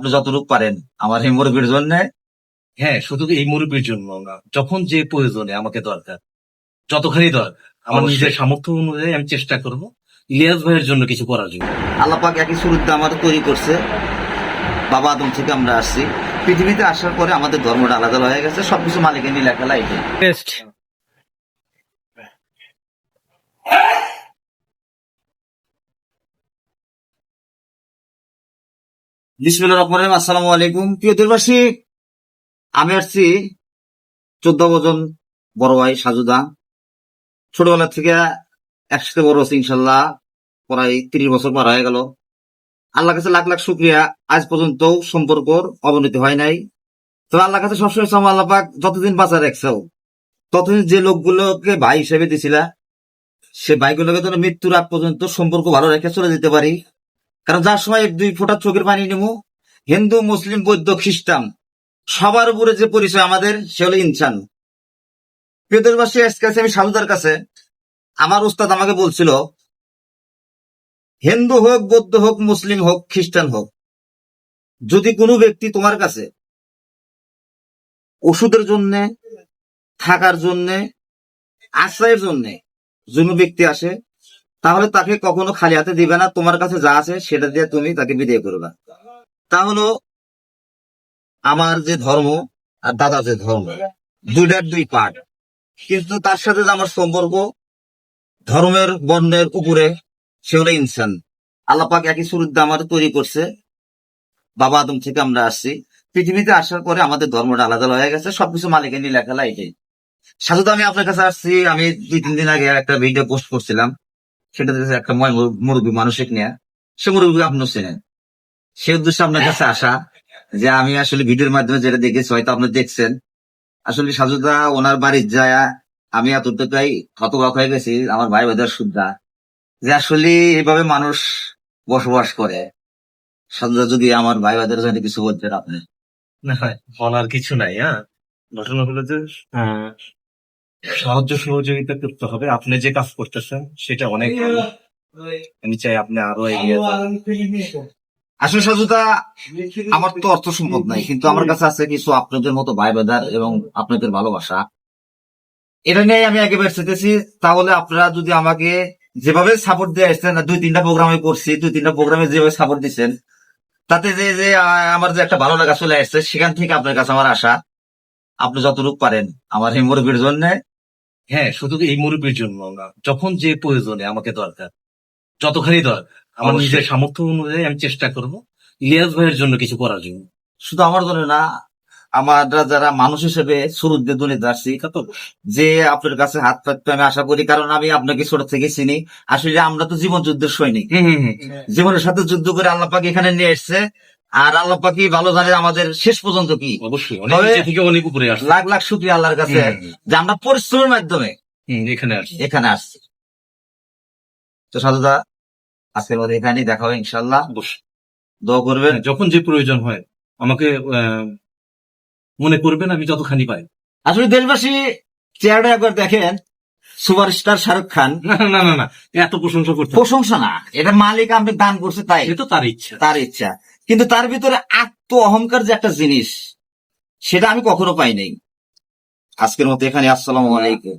আপনি যতটুকু পারেন। আমার এই মুরগির জন্য। হ্যাঁ শুধু এই মুরব্বীর জন্য না যখন যে প্রয়োজনে আমাকে দরকার যতখানি দরকার আমার নিজের সামর্থ্য অনুযায়ী আমি চেষ্টা করব ইলিয়াস ভাইয়ের জন্য কিছু করার জন্য। আল্লাহ পাক একই শুরুতে আমাদের তৈরি করছে। বাবা আদম থেকে আমরা আসছি। পৃথিবীতে আসার পরে আমাদের ধর্মটা আলাদা হয়ে গেছে সবকিছু মালিকের নীলা খেলা এটাই রহমান আসসালামু আলাইকুম। প্রিয় দেশবাসী, আমি আসছি চোদ্দ বজন বড় ভাই সাজুদা। ছোটবেলা থেকে একসাথে বড় হচ্ছে ইনশাল্লাহ প্রায় তিরিশ বছর পার হয়ে গেল। আল্লাহ কাছে লাখ লাখ শুক্রিয়া। আজ পর্যন্ত সম্পর্কর অবনতি হয় নাই। তবে আল্লাহ কাছে সবসময় সময় আল্লাহ পাক যতদিন বাঁচা রাখছেও ততদিন যে লোকগুলোকে ভাই হিসেবে দিছিল, সে ভাইগুলোকে যেন মৃত্যুর আগ পর্যন্ত সম্পর্ক ভালো রেখে চলে যেতে পারি। কারণ যার সময় এক দুই ফোঁটা চোখের পানি নেব হিন্দু, মুসলিম, বৌদ্ধ, খ্রিস্টান, সবার উপরে যে পরিচয় আমাদের, সে হলো ইনসান। প্রিয় দেশবাসী, আজকে আছি আমি সাধুদার কাছে। আমার উস্তাদ আমাকে বলছিল, হিন্দু হোক, বৌদ্ধ হোক, মুসলিম হোক, খ্রিস্টান হোক, যদি কোনো ব্যক্তি তোমার কাছে ওষুধের জন্য, থাকার জন্য, আশ্রয়ের জন্য কোনো ব্যক্তি আসে তাহলে তাকে কখনো খালি হাতে দিবে না, তোমার কাছে যা আছে সেটা দিয়ে তুমি তাকে বিদায় করবে। তা হলো, আমার যে ধর্ম আর দাদার যে ধর্ম, দুইটার দুই পার্ট। কিন্তু তার সাথে যে আমার সম্পর্ক, ধর্মের বর্ণের উপরে, সে হলো ইনসান। আল্লাপাক একই শুরুতে আমার তৈরি করছে। বাবা আদম থেকে আমরা আসছি। পৃথিবীতে আসার পরে আমাদের ধর্মটা আলাদা হয়ে গেছে, সবকিছু মালিকের নীলা খেলা এটাই। সাধু আমি আপনার কাছে আসছি, আমি দুই তিন দিন আগে একটা ভিডিও পোস্ট করছিলাম। সেটা একটা ময় মুরব্বী মানসিক নিয়ে। সে মুরব্বী আপনিও চেনেন। সে উদ্দেশ্যে আপনার কাছে আসা যে আমি আসলে ভিডিওর মাধ্যমে যেটা দেখেছি, হয়তো আপনি দেখছেন। আসলে সাজুদা, ওনার বাড়ির যায়, আমি এতটুকাই হতবাক হয়ে গেছি, আমার ভাই বোধের শুদ্ধা। যে আসলে এইভাবে মানুষ বসবাস করে। সাজুদা, যদি আমার ভাই বোধের জন্য কিছু বলতেন আপনি। না বলার কিছু নাই হ্যাঁ। ঘটনা হলো যে সাহায্য সহযোগিতা করতে হবে। আপনি যে কাজ করতেছেন সেটা অনেক আমি চাই আপনি আরও এগিয়ে যান। আসলে সাজুদা আমার তো অর্থ সম্পদ নাই কিন্তু আমার কাছে আছে কিছু আপনাদের মতো ভাই বেদার এবং আপনাদের ভালোবাসা। এটা নিয়ে আমি একেবারে চেতেছি তাহলে আপনারা যদি আমাকে যেভাবে সাপোর্ট দিয়ে আসছেন দুই তিনটা প্রোগ্রামে করছি দুই তিনটা প্রোগ্রামে যেভাবে সাপোর্ট দিচ্ছেন তাতে যে যে আমার যে একটা ভালো লাগা চলে আসছে সেখান থেকে আপনার কাছে আমার আশা। আপনি যতটুকু পারেন আমার এই মুরগির জন্য। হ্যাঁ শুধু এই মুরব্বীর জন্য না যখন যে প্রয়োজনে আমাকে দরকার যতখানি দরকার আমার নিজের সামর্থ্য অনুযায়ী আমি চেষ্টা করব ইলিয়াস ভাইয়ের জন্য কিছু করার জন্য। শুধু আমার জন্য না আমরা যারা মানুষ হিসেবে শুরুর দিয়ে দুনিয়াতে আসছি যে আপনার কাছে হাত পাততে আমি আশা করি কারণ আমি আপনাকে ছোট থেকে চিনি। আসলে আমরা তো জীবন যুদ্ধের সৈনিক। হুম হুম হুম। জীবনের সাথে যুদ্ধ করে আল্লাহ পাক এখানে নিয়ে এসছে। আর আল্লাহ পাকি ভালো জানে আমাদের শেষ পর্যন্ত কি? অবশ্যই অনেক উপরে লাখ লাখ শুক্রিয়া আল্লাহর কাছে যে আমরা পরিশ্রমের মাধ্যমে এখানে আসছে। এখানে আসছি। তো সাধুদা আজকের মধ্যে এখানেই দেখা হবে ইনশাল্লাহ দোয়া করবেন। হ্যাঁ, যখন যে প্রয়োজন হয় আমাকে মনে করবেন আমি যতখানি পাই। আসলে দেশবাসী চেহারাটা একবার দেখেন সুপারস্টার শাহরুখ খান। না না না এত প্রশংসা করতে প্রশংসা না এটা মালিক আপনি দান করছে তাই। এটা তো তার ইচ্ছা। তার ইচ্ছা। কিন্তু তার ভিতরে আত্ম অহংকার যে একটা জিনিস, সেটা আমি কখনো পাই নাই। আজকের মতো এখানে আসসালামু আলাইকুম।